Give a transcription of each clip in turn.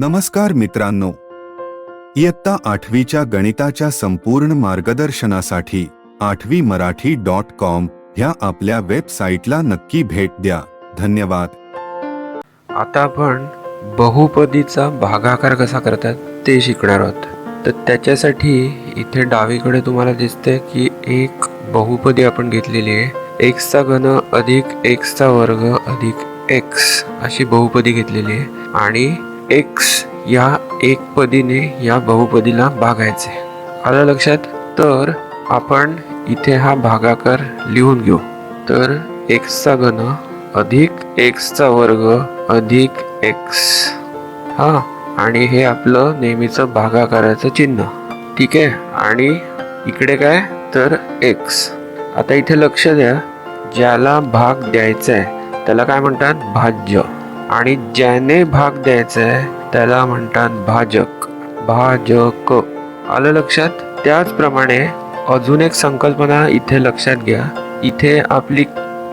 नमस्कार मित्रांनो. इयत्ता आठवीच्या गणिताच्या संपूर्ण मार्गदर्शनासाठी आठवी मराठी डॉट कॉम ह्या आपल्या वेबसाईटला नक्की भेट द्या. धन्यवाद. आता आपण बहुपदीचा भागाकार कसा करतात ते शिकणार आहोत. तर त्याच्यासाठी इथे डावीकडे तुम्हाला दिसते की एक बहुपदी आपण घेतलेली आहे. एक्सचा घन अधिक एक्सचा वर्ग अधिक एक्स अशी बहुपदी घेतलेली आहे. आणि एक्स या एकपदीने या बहुपदीला भागायचे. आलं लक्षात? तर आपण इथे हा भागाकार लिहून घेऊ. तर एक्सचा घन अधिक एक्सचा वर्ग अधिक एक्स हा आणि हे आपलं नेहमीचं भागाकाराचं चिन्ह. ठीक आहे? आणि इकडे काय? तर एक्स आता इथे लक्ष द्या. ज्याला भाग द्यायचा आहे त्याला काय म्हणतात? भाज्य. आणि ज्याने भाग द्यायचा आहे त्याला म्हणतात भाजक. भाजक. आलं लक्षात? त्याचप्रमाणे अजून एक संकल्पना इथे लक्षात घ्या. इथे आपली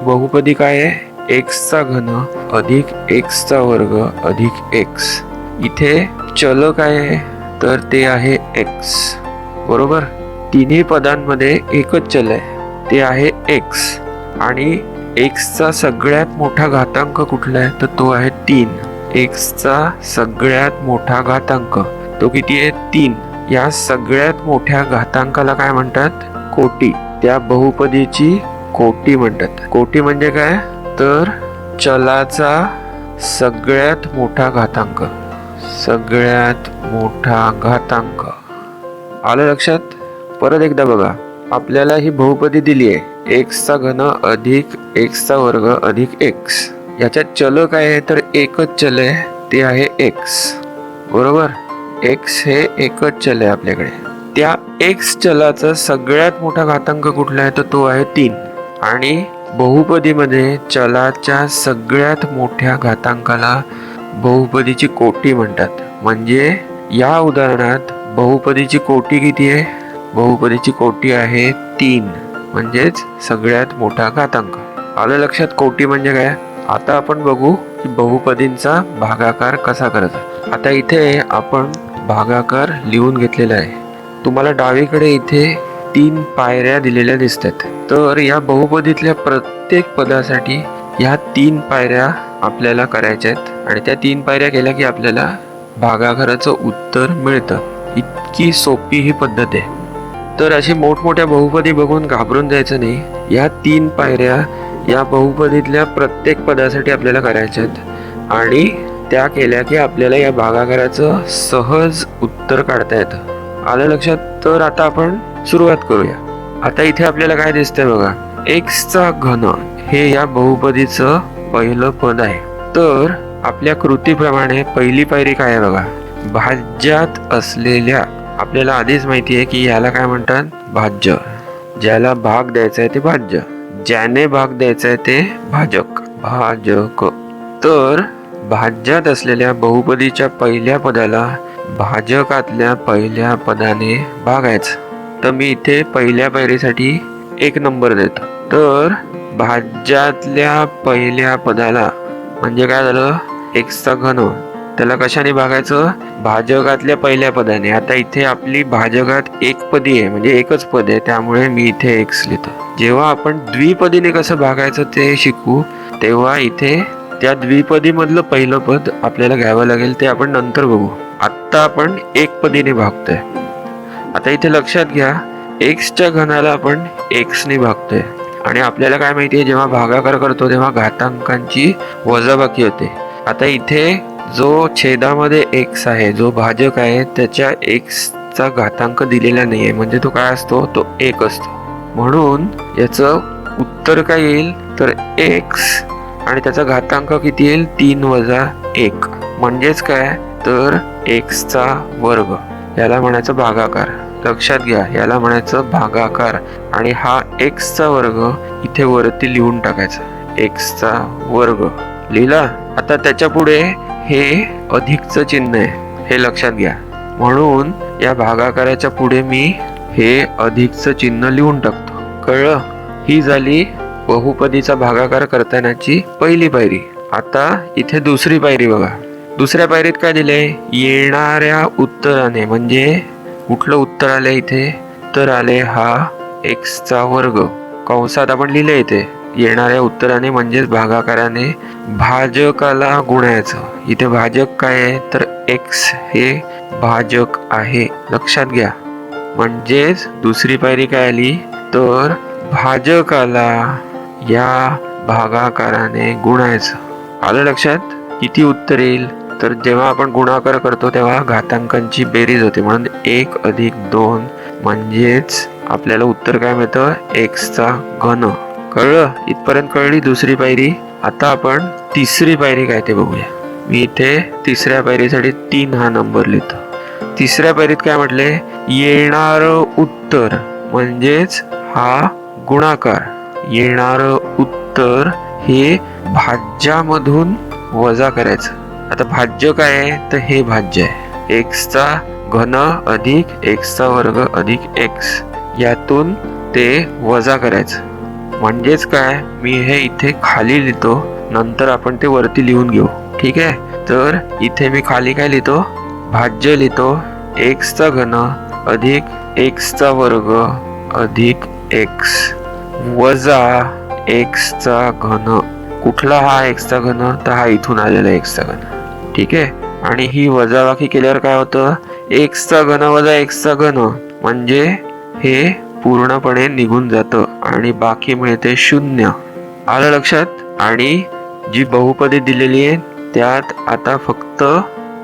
बहुपदी काय आहे? एक्सचा घन अधिक एक्सचा वर्ग अधिक एक्स इथे चल काय आहे? तर ते आहे एक्स बरोबर? तिन्ही पदांमध्ये एकच चल आहे. ते आहे एक्स आणि एक्सचा सगळ्यात मोठा घातांक कुठला आहे? तर तो आहे तीन. एक्सचा सगळ्यात मोठा घातांक. तो किती आहे? तीन. या सगळ्यात मोठ्या घातांकाला काय म्हणतात? कोटी. त्या बहुपदीची कोटी म्हणतात. कोटी म्हणजे काय? तर चलाचा सगळ्यात मोठा घातांक. सगळ्यात मोठा घातांक. आलं लक्षात? परत एकदा बघा. आपल्याला ही बहुपदी दिली आहे. एक्सचा घन अधिक एक्सचा वर्ग अधिक एक्स याच्यात चल काय आहे? तर एकच चल आहे. ते आहे एक्स बरोबर? एक्स हे एकच चल आहे आपल्याकडे. त्या एक्स चलाचा सगळ्यात मोठा घातांक कुठला आहे? तर तो आहे तीन. आणि बहुपदीमध्ये चलाच्या सगळ्यात मोठ्या घातांकाला बहुपदीची कोटी म्हणतात. म्हणजे या उदाहरणात बहुपदीची कोटी किती आहे? बहुपदीची कोटी आहे तीन. म्हणजेच सगळ्यात मोठा घातांक. आलं लक्षात कोटी म्हणजे काय? आता आपण बघू की बहुपदींचा भागाकार कसा करायचा. आता इथे आपण भागाकार लिहून घेतलेला आहे. तुम्हाला डावीकडे इथे तीन पायऱ्या दिलेल्या दिसतात. तर या बहुपदीतल्या प्रत्येक पदासाठी ह्या तीन पायऱ्या आपल्याला करायच्या आहेत. आणि त्या तीन पायऱ्या केल्या की आपल्याला भागाकाराचं उत्तर मिळतं. इतकी सोपी ही पद्धत आहे. तर अशी मोठमोठ्या बहुपदी बघून घाबरून जायचं नाही. या तीन पायऱ्या या बहुपदीतल्या प्रत्येक पदासाठी आपल्याला करायच्या आहेत. आणि त्या केल्या की आपल्याला या भागाकाराचं सहज उत्तर काढता येतं. आलं लक्षात? तर आता आपण सुरुवात करूया. आता इथे आपल्याला काय दिसतंय बघा? एक्सचा घन हे या बहुपदीचं पहिलं पद आहे. तर आपल्या कृतीप्रमाणे पहिली पायरी काय आहे बघा? भाज्यात असलेल्या आपल्याला आधीच माहिती आहे की याला काय म्हणतात? भाज्य. ज्याला भाग द्यायचा आहे ते भाज्य. ज्याने भाग द्यायचा आहे ते भाजक. भाजक. तर भाज्यात असलेल्या बहुपदीच्या पहिल्या पदाला भाजकातल्या पहिल्या पदाने भागायचं. तर मी इथे पहिल्या पायरीसाठी एक नंबर देतो. तर भाज्यातल्या पहिल्या पदाला म्हणजे काय झालं? एक्सचा घन त्याला कशाने भागायचं? भाजकातल्या पहिल्या पदाने. आता इथे आपली भाजकात एक पदी आहे म्हणजे एकच पद आहे. त्यामुळे मी इथे एक्स लिहितो. जेव्हा आपण द्विपदीने कसं भागायचं ते शिकू तेव्हा इथे त्या द्विपदीमधलं पहिलं पद आपल्याला घ्यावं लागेल ते आपण नंतर बघू. आत्ता आपण एक पदीने भागतोय. आता इथे लक्षात घ्या एक्सच्या घनाला आपण एक्सने भागतोय. आणि आपल्याला काय माहिती आहे जेव्हा भागाकार करतो तेव्हा घातांकांची वजाबाकी होते. आता इथे जो छेदामध्ये एक्स आहे जो भाजक आहे त्याच्या एक्सचा घातांक दिलेला नाही आहे म्हणजे तो काय असतो? तो एक असतो. म्हणून याचं उत्तर काय येईल? तर एक्स आणि त्याचा घातांक किती येईल? तीन वजा एक. म्हणजेच काय? तर एक्सचा वर्ग. याला म्हणायचं भागाकार. लक्षात घ्या याला म्हणायचं भागाकार. आणि हा एक्सचा वर्ग इथे वरती लिहून टाकायचा. एक्सचा वर्ग. लिहिला? आता त्याच्या पुढे हे अधिकचं चिन्ह आहे. हे लक्षात घ्या. म्हणून या भागाकाराच्या पुढे मी हे अधिकचं चिन्ह लिहून टाकतो. कळलं? ही झाली बहुपदीचा भागाकार करतानाची पहिली पायरी. आता इथे दुसरी पायरी बघा. दुसऱ्या पायरीत काय दिले येणाऱ्या उत्तराने. म्हणजे कुठलं उत्तर आले इथे? तर आले हा एक्सचा वर्ग. कंसात आपण लिहिले इथे. येणाऱ्या उत्तराने म्हणजेच भागाकाराने भाजकाला गुणायचं इथे भाजक काय आहे? तर एक्स हे भाजक आहे. लक्षात घ्या. म्हणजेच दुसरी पायरी काय आली? तर भाजकाला या भागाकाराने गुणायचं. आलं लक्षात? किती उत्तर येईल? तर जेव्हा आपण गुणाकार करतो तेव्हा घातांकांची बेरीज होते. म्हणून एक अधिक दोन म्हणजेच आपल्याला उत्तर काय मिळतं? एक्सचा घन. कळलं इथपर्यंत कळली दुसरी पायरी. आता आपण तिसरी पायरी काय ते बघूया. मी इथे तिसऱ्या पायरीसाठी तीन हा नंबर लिहितो. तिसऱ्या पायरीत काय म्हटले? येणार उत्तर म्हणजेच हा गुणाकार. येणार उत्तर हे भाज्यामधून वजा करायचं. आता भाज्य काय आहे? तर हे भाज्य आहे. एक्सचा घन अधिक एक्सचा वर्ग अधिक एक्स. यातून ते वजा करायचं. म्हणजेच काय? मी हे इथे खाली लिहितो. नंतर आपण ते वरती लिहून घेऊ. ठीक आहे? तर इथे मी खाली काय लिहितो? भाज्य लिहितो. एक्सचा घन अधिक एक्सचा वर्ग अधिक एक्स. वजा एक्सचा घन. कुठला हा एक्सचा घन? तर हा इथून आलेला एक्सचा घन. ठीक आहे? आणि ही वजाबाकी केल्यावर काय होतं? एक्सचा घन वजा एक्सचा घन. म्हणजे हे पूर्णपणे निघून जातं आणि बाकी मिळते शून्य. आलं लक्षात? आणि जी बहुपदी दिलेली आहे त्यात आता फक्त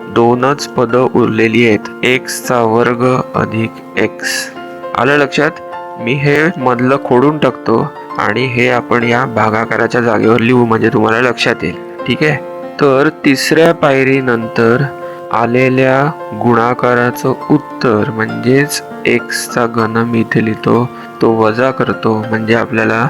दोनच पदं उरलेली आहेत. एक्सचा वर्ग अधिक एक्स आलं लक्षात? मी हे मधलं खोडून टाकतो आणि हे आपण या भागाकाराच्या जागेवर लिहू म्हणजे तुम्हाला लक्षात येईल. ठीक आहे? तर तिसऱ्या पायरीनंतर आलेल्या गुणाकाराचं उत्तर म्हणजेच एक्सचा घन मी इथे लिहितो तो वजा करतो म्हणजे आपल्याला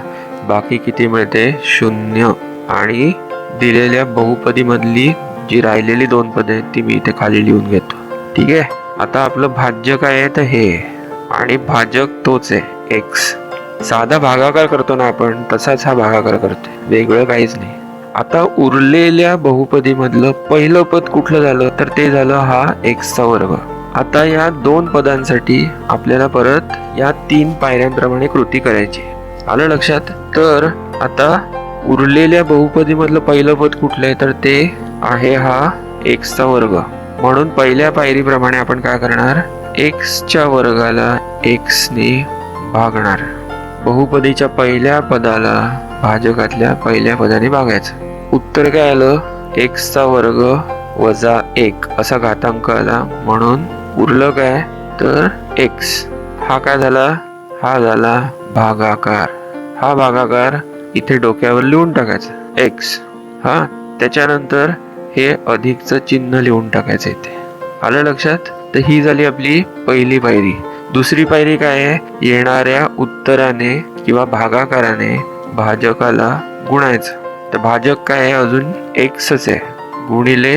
बाकी किती मिळते? शून्य. आणि दिलेल्या बहुपदीमधली जी राहिलेली दोन पदे आहेत ती मी इथे खाली लिहून घेतो. ठीक आहे? आता आपलं भाज्य काय आहे? तर हे. आणि भाजक तोच आहे एक्स. साधा भागाकार करतो ना आपण तसाच हा भागाकार करतोय. वेगळं काहीच नाही. आता उरलेल्या बहुपदी मधलं पहिलं पद कुठलं झालं? तर ते झालं हा एक्सचा वर्ग आता या दोन पदांसाठी आपल्याला परत या तीन पायऱ्यांप्रमाणे कृती करायची. आलं लक्षात? तर आता उरलेल्या बहुपदी मधलं पहिलं पद कुठलं आहे? तर ते आहे हा एक्सचा वर्ग म्हणून पहिल्या पायरीप्रमाणे आपण काय करणार? एक्सच्या वर्गाला एक्सने भागणार. बहुपदीच्या पहिल्या पदाला भाजकातल्या पहिल्या पदाने भागायचं उत्तर काय आलं? एक्सचा वर्ग वजा एक असा घातांक आला. म्हणून उरलं काय? तर एक्स. हा काय झाला? हा झाला भागाकार. हा भागाकार इथे डोक्यावर लिहून टाकायचा. एक्स. हा? त्याच्यानंतर हे अधिकचं चिन्ह लिहून टाकायचं इथे. आलं लक्षात? तर ही झाली आपली पहिली पायरी. दुसरी पायरी काय आहे? येणाऱ्या उत्तराने किंवा भागाकाराने भाजकाला गुणायचं. तर भाजक काय आहे अजून? एक्सच आहे. गुणिले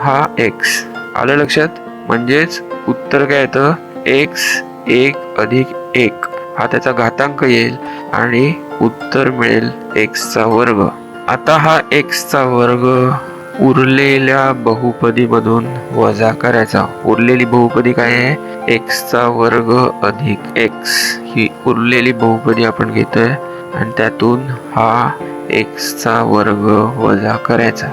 हा एक्स आलं लक्षात? म्हणजेच उत्तर काय येतं? एक्स एक अधिक एक. हा त्याचा घातांक येईल आणि उत्तर मिळेल एक्सचा वर्ग. आता हा एक्सचा वर्ग उरलेल्या बहुपदीमधून वजा करायचा. उरलेली बहुपदी काय आहे? एक्सचा वर्ग अधिक एक्स ही उरलेली बहुपदी आपण घेतोय. आणि त्यातून हा एक्सचा वर्ग वजा करायचा.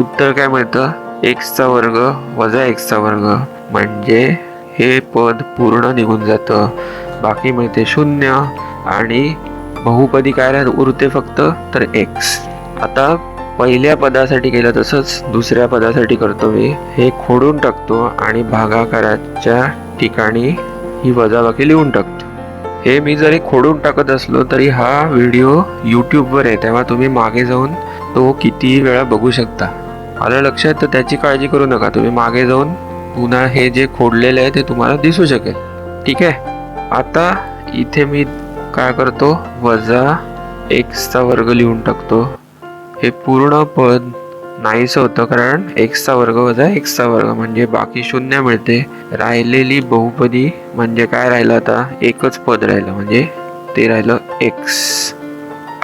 उत्तर काय मिळतं? एक्सचा वर्ग वजा एक्सचा वर्ग म्हणजे हे पद पूर्ण निघून जातं. बाकी मिळते शून्य आणि बहुपदी काय उरते फक्त तर एक्स. आता पहिल्या पदासाठी केलं तसंच दुसऱ्या पदासाठी करतो मी. हे खोडून टाकतो आणि भागाकाराच्या ठिकाणी ही वजाबाकी लिहून टाकतो. हे मी जरी खोडून टाकत असलो तरी हा व्हिडिओ यूट्यूबवर आहे. तेव्हा तुम्ही मागे जाऊन तो कितीही वेळा बघू शकता. आलं लक्षात? तर त्याची काळजी करू नका. तुम्ही मागे जाऊन पुन्हा हे जे खोडलेलं आहे ते तुम्हाला दिसू शकेल. ठीक आहे? आता इथे मी काय करतो? वजा एक्सचा वर्ग लिहून टाकतो. हे पूर्ण पद नाहीच होतं कारण एक्सचा वर्ग वजा एक्सचा वर्ग म्हणजे बाकी शून्य मिळते. राहिलेली बहुपदी म्हणजे काय राहिलं आता? एकच पद राहिलं. म्हणजे ते राहिलं एक्स.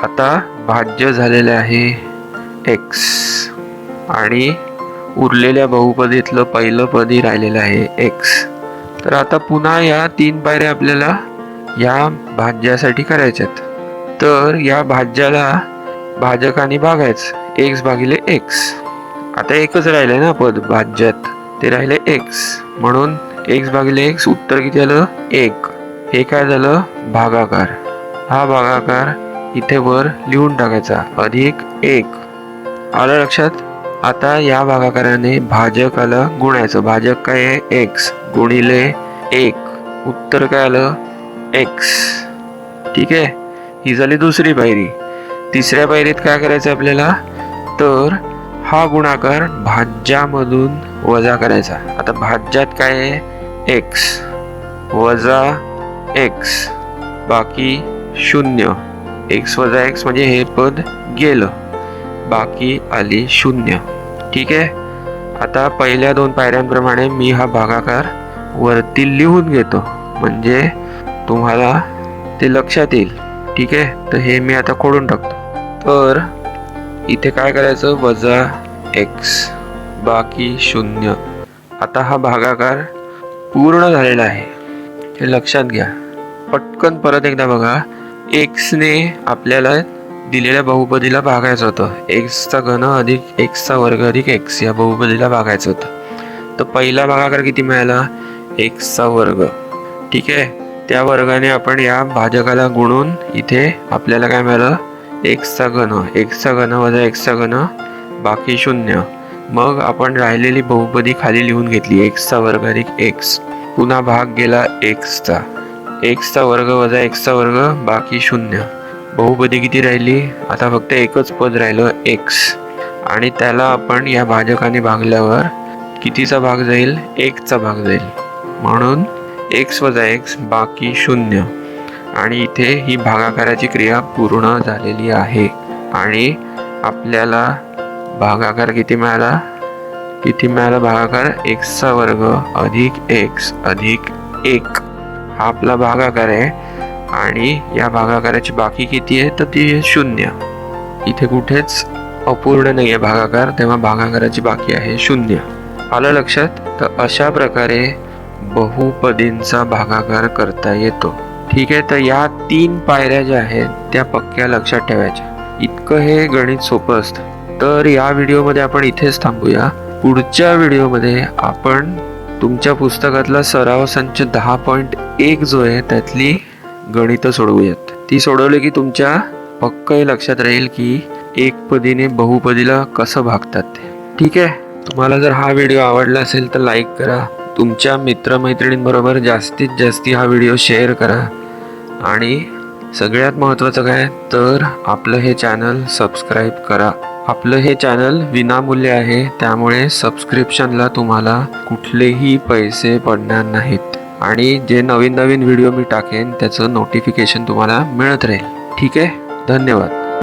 आता भाज्य झालेलं आहे एक्स. आणि उरलेल्या बहुपदीतलं पहिलं पदी राहिलेलं आहे एक्स. तर आता पुन्हा या तीन पायऱ्या आपल्याला या भाज्यासाठी करायच्यात. तर या भाज्याला भाजकाने भागायचं. एक्स भागिले एक्स आता एकच राहिलंय ना पद भाज्यात. ते राहिले एक्स म्हणून एक्स भागिले एक्स उत्तर किती आलं? एक. हे काय झालं? भागाकार. हा भागाकार इथे वर लिहून टाकायचा. अधिक एक. आलं लक्षात? आता या भागाकाराने भाजकाला गुणायचं. भाजक काय आहे? एक्स गुणिले एक. उत्तर काय आलं? एक्स ठीक आहे? ही झाली दुसरी पायरी. तिसऱ्या पायरीत काय करायचं आपल्याला? तर हा गुणाकार भाज्यामधून वजा करायचा. आता भाज्यात काय आहे? एक्स वजा एक्स बाकी शून्य. एक्स वजा एक्स म्हणजे हे पद गेलं. बाकी आली शून्य. ठीक आहे? आता पहिल्या दोन पायऱ्यांप्रमाणे मी हा भागाकार वरती लिहून घेतो. म्हणजे तुम्हाला ते लक्षात येईल. ठीक आहे? तर हे मी आता खोडून टाकतो. तर इथे काय करायचं? वजा एक्स बाकी शून्य. आता हा भागाकार पूर्ण झालेला आहे. हे लक्षात घ्या. पटकन परत एकदा बघा. एक्सने आपल्याला दिलेल्या बहुपदीला भागायचं होतं. एक्सचा घन अधिक एक्सचा वर्ग अधिक एक्स या बहुपदीला भागायचं होतं. तर पहिला भागाकार किती मिळाला? एक्सचा वर्ग. ठीक आहे? त्या वर्गाने आपण या भाजकाला गुणून इथे आपल्याला काय मिळालं? एक्सचा घन एक्सचा घन वजा एक्सचा घन बाकी शून्य. मग आपण राहिलेली बहुपदी खाली लिहून घेतली. एक्सचा वर्ग अधिक एक्स. पुन्हा भाग गेला एक्सचा. एक्सचा वर्ग वजा एक्सचा वर्ग बाकी शून्य. बहुपदी किती राहिली? आता फक्त एकच पद राहिलं एक्स. आणि त्याला आपण या भाजकाने भागल्यावर कितीचा भाग जाईल? एकचा भाग जाईल. म्हणून एक्स वजा एक्स बाकी शून्य. आणि इथे ही भागाकाराची क्रिया पूर्ण झालेली आहे. आणि आपल्याला भागाकार किती मिळाला? किती मिळाला भागाकार? एक्सचा वर्ग अधिक एक्स अधिक एक. हा आपला भागाकार आहे. आणि या भागाकाराची बाकी किती आहे? तर ती आहे शून्य. इथे कुठेच अपूर्ण नाही आहे भागाकार. तेव्हा भागाकाराची बाकी आहे शून्य. आलं लक्षात? तर अशा प्रकारे बहुपदींचा भागाकार करता येतो. ठीक आहे तर या तीन पायऱ्या ज्या आहेत त्या पक्क्या लक्षात ठेवायच्या. इतकं हे गणित सोपं असतं. तर या व्हिडिओमध्ये आपण इथेच थांबूया. पुढच्या व्हिडिओमध्ये आपण तुमच्या पुस्तकातला सराव संच दहा पॉईंट एक जो आहे त्यातली गणितं सोडवूयात. ती सोडवली की तुमच्या पक्कही लक्षात राहील की एक पदीने बहुपदीला कसं भागतात ते. ठीक आहे? तुम्हाला जर हा व्हिडिओ आवडला असेल तर लाईक करा. तुमच्या मित्रमैत्रिणींबरोबर जास्तीत जास्त हा व्हिडिओ शेअर करा. आणि सगळ्यात महत्त्वाचं काय तर आपलं हे चॅनल सबस्क्राईब करा. आपलं हे चॅनल विनामूल्य आहे त्यामुळे सबस्क्रिप्शनला तुम्हाला कुठलेही पैसे पडणार नाहीत. आणि जे नवीन नवीन व्हिडिओ मी टाकेन त्याचं नोटिफिकेशन तुम्हाला मिळत राहील. ठीक आहे? धन्यवाद.